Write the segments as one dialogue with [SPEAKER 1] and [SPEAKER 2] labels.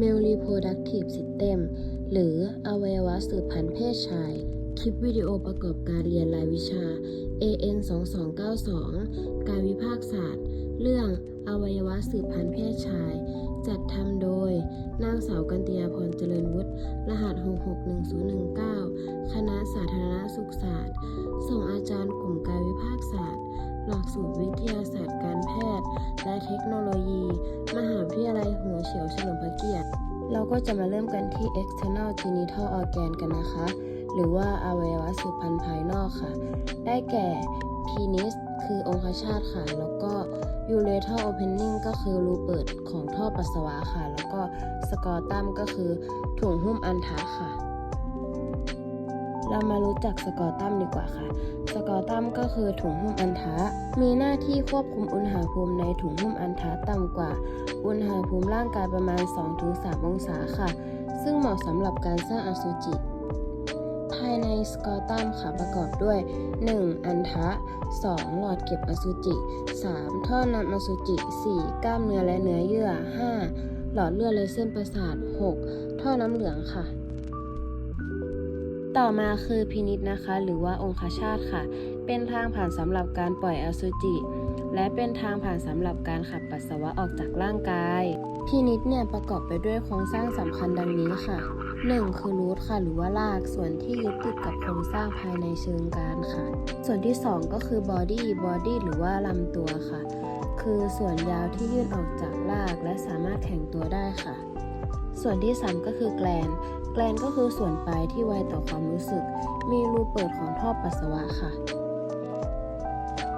[SPEAKER 1] Male Reproductive System หรืออวัยวะสืบพันธุ์เพศชาย คลิปวิดีโอประกอบการเรียนรายวิชา AN 2292 การวิภาคศาสตร์ เรื่องอวัยวะสืบพันธุ์เพศชาย จัดทำโดย นางสาวกันติยาพรเจริญวุฒิ รหัส 6610 สูตรวิทยาศาสตร์การแพทย์ และเทคโนโลยี มหาวิทยาลัยหัวเฉียวเฉลิมพระเกียรติ เราก็จะมาเริ่มกันที่ external genital organ กันนะคะ หรือว่าอวัยวะสืบพันธุ์ภายนอกค่ะ ได้แก่ penis คือองคชาตค่ะ แล้วก็ urethral opening ก็คือรูเปิดของท่อปัสสาวะค่ะ แล้วก็ scrotum ก็คือถุงหุ้มอันทะค่ะ เรามารู้จักสกอตัมดีกว่าค่ะ สกอตัมก็คือถุงหุ้มอันทะ มีหน้าที่ควบคุมอุณหภูมิในถุงหุ้มอันทะต่ำกว่า อุณหภูมิร่างกายประมาณ 2-3 องศาค่ะ ซึ่งเหมาะสำหรับการสร้างอสุจิ ภายในสกอตัมค่ะประกอบด้วย 1. อันทะ 2. หลอดเก็บอสุจิ 3. ท่อนำอสุจิ 4. กล้ามเนื้อและเนื้อเยื่อ 5. หลอดเลือดและเส้นประสาท 6. ท่อน้ำเหลืองค่ะ ต่อมาคือพินิษนะคะ หรือว่าองคชาตค่ะ เป็นทางผ่านสำหรับการปล่อยอสุจิ และเป็นทางผ่านสำหรับการขับปัสสาวะออกจากร่างกาย พินิษเนี่ยประกอบไปด้วยโครงสร้างสำคัญดังนี้ค่ะ 1. คือรูทค่ะ หรือว่ารากส่วนที่ยึดติดกับโครงสร้างภายในเชิงกานค่ะ ส่วนที่ 2 ก็คือบอดี้บอดี้หรือว่าลำตัวค่ะ คือส่วนยาวที่ยื่นออกจากรากและสามารถแข็งตัวได้ค่ะ ส่วนที่ 3 ก็คือแกลน แกลนก็คือส่วนปลายที่ไวต่อความรู้สึก มีรูเปิดของท่อปัสสาวะค่ะ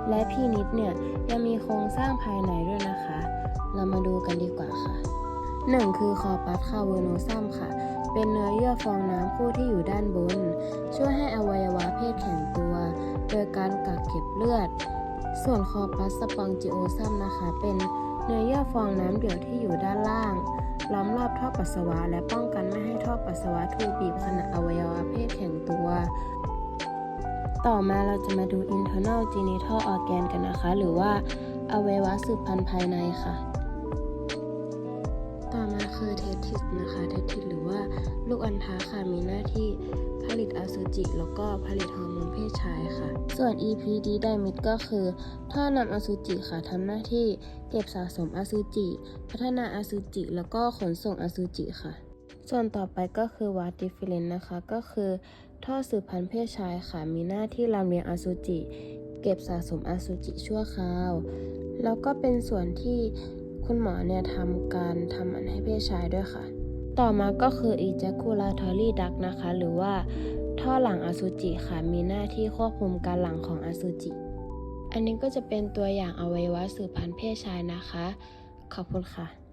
[SPEAKER 1] และพีนิดเนี่ยยังมีโครงสร้างภายในด้วยนะคะ เรามาดูกันดีกว่าค่ะ 1. คือคอปัสคาเวโนซัมค่ะ เป็นเนื้อเยื่อฟองน้ำคู่ที่อยู่ด้านบน ช่วยให้อวัยวะเพศแข็งตัว โดยการกักเก็บเลือด ส่วนคอปัสสปองจิโอซัมนะคะ เป็นเนื้อเยื่อฟองน้ำเดี่ยวที่อยู่ด้านล่าง ล้อมรอบท่อปัสสาวะ และป้องกันไม่ให้ท่อปัสสาวะถูกบีบขณะอวัยวะเพศแข็งตัว ต่อมาเราจะมาดู internal genital organ กันนะคะ หรือว่าอวัยวะสืบพันธุ์ภายในค่ะ ต่อมาคือ testis นะคะ testis หรือว่า ลูกอัณฑะค่ะมีหน้าที่ผลิตอสุจิ แล้วก็ผลิตฮอร์โมนเพศชายค่ะ ส่วน EPD dimid ก็คือ ท่อนำอสุจิค่ะทำหน้าที่เก็บสะสมอสุจิ พัฒนาอสุจิ แล้วก็ขนส่งอสุจิค่ะ ส่วนต่อไปก็คือ w a t different นะคะก็คือ ท่อสืบพันธุ์เพศชายค่ะมีหน้าที่ลำเลียงอสุจิ เก็บสะสมอสุจิชั่วคราว แล้วก็เป็นส่วนที่คุณหมอเนี่ยทำการทำมันให้เพศชายด้วยค่ะ ต่อมาก็คือ ejaculatory duct นะคะ หรือว่าท่อหลังอสุจิค่ะ มีหน้าที่ควบคุมการหลังของอสุจิ อันนี้ก็จะเป็นตัวอย่างอวัยวะสืบพันธุ์เพศชายนะคะ ขอบคุณค่ะ